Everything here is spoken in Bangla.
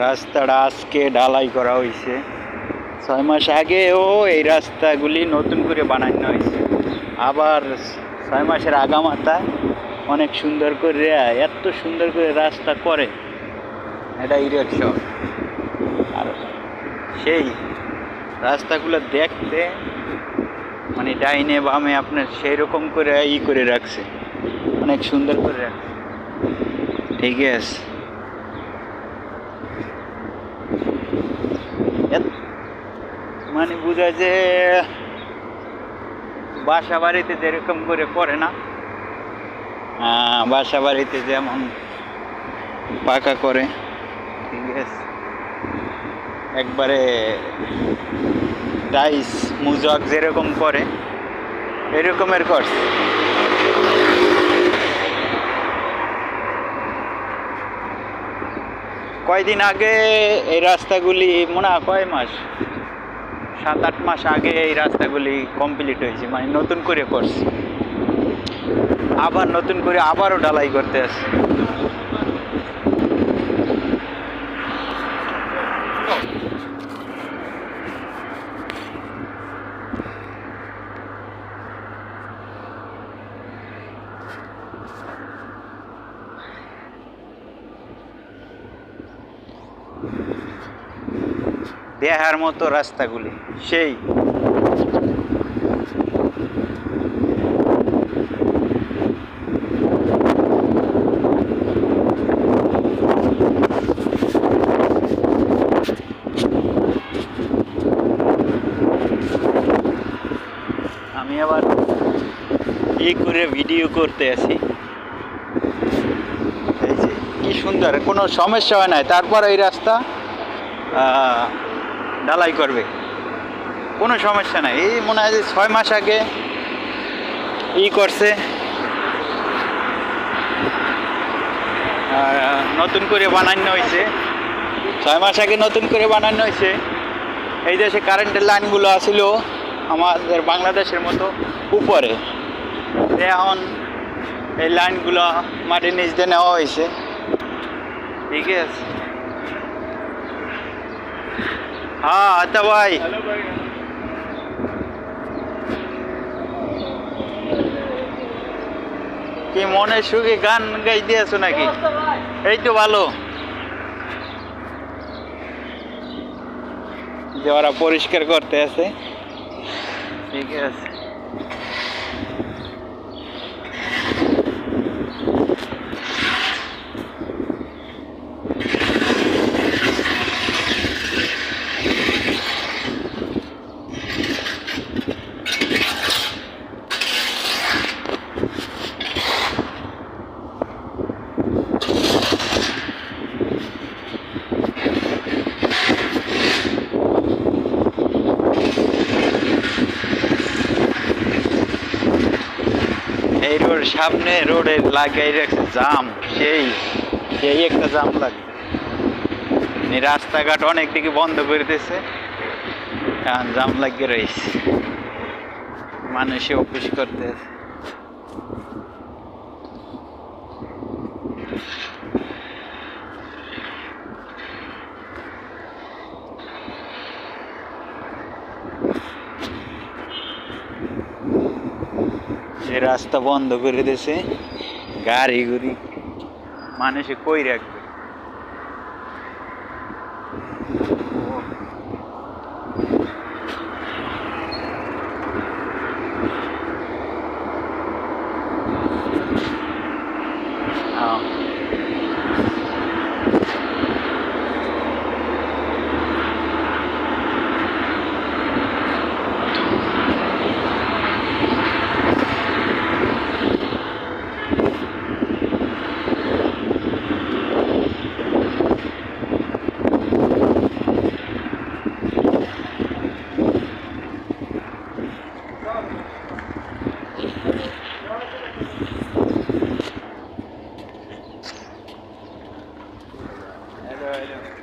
রাস্তাটা আজকে ঢালাই করা হয়েছে ছয় মাস আগেও এই রাস্তাগুলি নতুন করে বানানো হয়েছে আবার ছয় মাসের আগামাতা অনেক সুন্দর করে, এত সুন্দর করে রাস্তা করে। এটা ইরের শহর। আর সেই রাস্তাগুলো দেখতে মানে ডাইনে বামে আপনার সেই রকম করে ই করে রাখছে। অনেক সুন্দর করে রাখছে। ঠিক আছে এত- মানে বোঝা যে বাসা বাড়িতে যেরকম করে করে না বাসা বাড়িতে যেমন পাকা করে, ঠিক আছে। একবারে টাইস মুজক যেরকম করে এরকমের করছে কয়দিন আগে এই রাস্তাগুলি, মনে কয় মাস? সাত আট মাস আগে এই রাস্তাগুলি কমপ্লিট হয়েছে মানে নতুন করে করছে। আবার নতুন করে আবারও ঢালাই করতে আসছে দেহার মতো রাস্তাগুলি, সেই। আমি আবার ই করে ভিডিও করতে যে, কি সুন্দর, কোনো সমস্যা হয় নাই। তারপর এই রাস্তা ঢালাই করবে। কোনো সমস্যা নাই। এই মনে হয় যে ছয় মাস আগে ই করছে। নতুন করে বানানো হয়েছে। ছয় মাস আগে নতুন করে বানানো হয়েছে। এই দেশে কারেন্টের লাইনগুলো আসিল আমাদের বাংলাদেশের মতো উপরে। এখন এই লাইনগুলো মাটির নিচ দিয়ে নেওয়া হয়েছে। ঠিক আছে। হ্যাঁ আচ্ছা ভাই। কি মনে সুখে গান গাইতে আছো নাকি? এই তো ভালো। যে ওরা পরিষ্কার করতে আছে। ঠিক আছে এই রোড, সামনে রোডে লাগাই রাখছে জাম, সেই সেই একটা জাম লাগে। রাস্তাঘাট অনেক দিকে বন্ধ করে দিয়েছে, এখন জাম লাগিয়ে রয়েছে। মানুষে অফিস করতে রাস্তা বন্ধ করে দিয়েছে। গাড়ি গুড়ি। মানুষে কই রাখবে Галя.